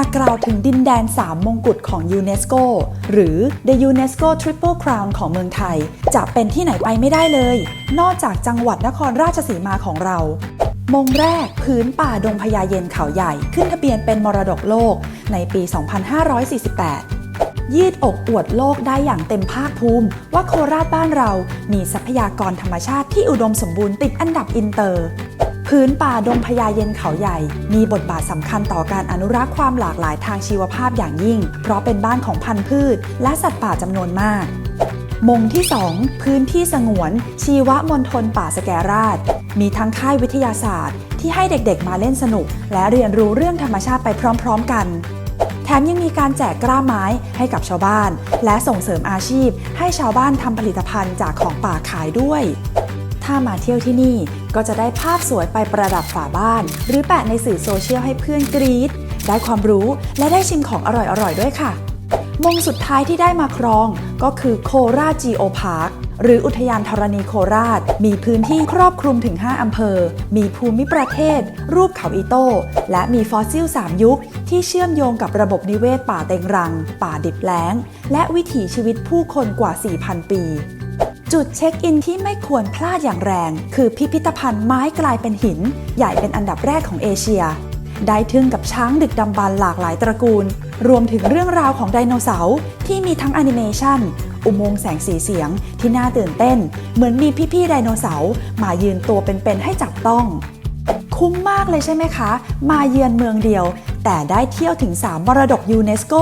ากกล่าวถึงดินแดน 3 มงกุฎของยูเนสโกหรือ The UNESCO Triple Crown ของเมืองไทย จะเป็นที่ไหนไปไม่ได้เลย นอกจากจังหวัดนครราชสีมาของเรา มงแรกพื้นป่าดงพญาเย็นเขาใหญ่ ขึ้นทะเบียนเป็นมรดกโลกในปี 2548ยืดอกอวดโลกได้อย่างเต็มภาคภูมิ ว่าโคราชบ้านเรามีทรัพยากรธรรมชาติที่อุดมสมบูรณ์ติดอันดับอินเตอร์ พื้นป่าดงพญาเย็นเขาใหญ่ มีบทบาทสำคัญต่อการอนุรักษ์ความหลากหลายทางชีวภาพอย่างยิ่ง เพราะเป็นบ้านของพันธุ์พืช และสัตว์ป่าจำนวนมาก มงที่ 2 พื้นที่สงวน ชีวมณฑลป่าสแกราช มีทั้งค่ายวิทยาศาสตร์ ที่ให้เด็กๆมาเล่นสนุก และเรียนรู้เรื่องธรรมชาติไปพร้อม ๆ กันแถมยังมีการแจกกล้าไม้ให้กับชาวบ้าน และส่งเสริมอาชีพ ให้ชาวบ้านทำผลิตภัณฑ์จากของป่าขายด้วย ถ้ามาเที่ยวที่นี่ก็จะได้ภาพสวยไปประดับฝาบ้าน หรือแปะในสื่อโซเชียลให้เพื่อนกรี๊ดได้ความรู้และได้ชิมของอร่อยๆด้วยค่ะ มงสุดท้ายที่ได้มาครองก็คือโคราชจีโอพาร์คหรืออุทยานธรณีโคราช มีพื้นที่ครอบคลุมถึง 5 อำเภอ มีภูมิประเทศ รูปเขาอีโต้ และมีฟอสซิล 3 ยุค ที่เชื่อมโยงกับระบบนิเวศป่าเต็งรัง ป่าดิบแล้ง และวิถีชีวิตผู้คนกว่า 4,000 ปี จุดเช็คอินที่ไม่ควรพลาดอย่างแรง คือพิพิธภัณฑ์ไม้กลายเป็นหิน ใหญ่เป็นอันดับแรกของเอเชีย ได้ทึ่งกับช้างดึกดำบรรหลากหลายตระกูล รวมถึงเรื่องราวของไดโนเสาร์ที่มีทั้งแอนิเมชันอุโมงค์แสงสีเสียงที่น่าตื่นเต้น เหมือนมีพี่ๆไดโนเสาร์มายืนตัวเป็นๆให้จับต้อง คุ้มมากเลยใช่ไหมคะ มาเยือนเมืองเดียว แต่ได้เที่ยวถึง 3 มรดกยูเนสโก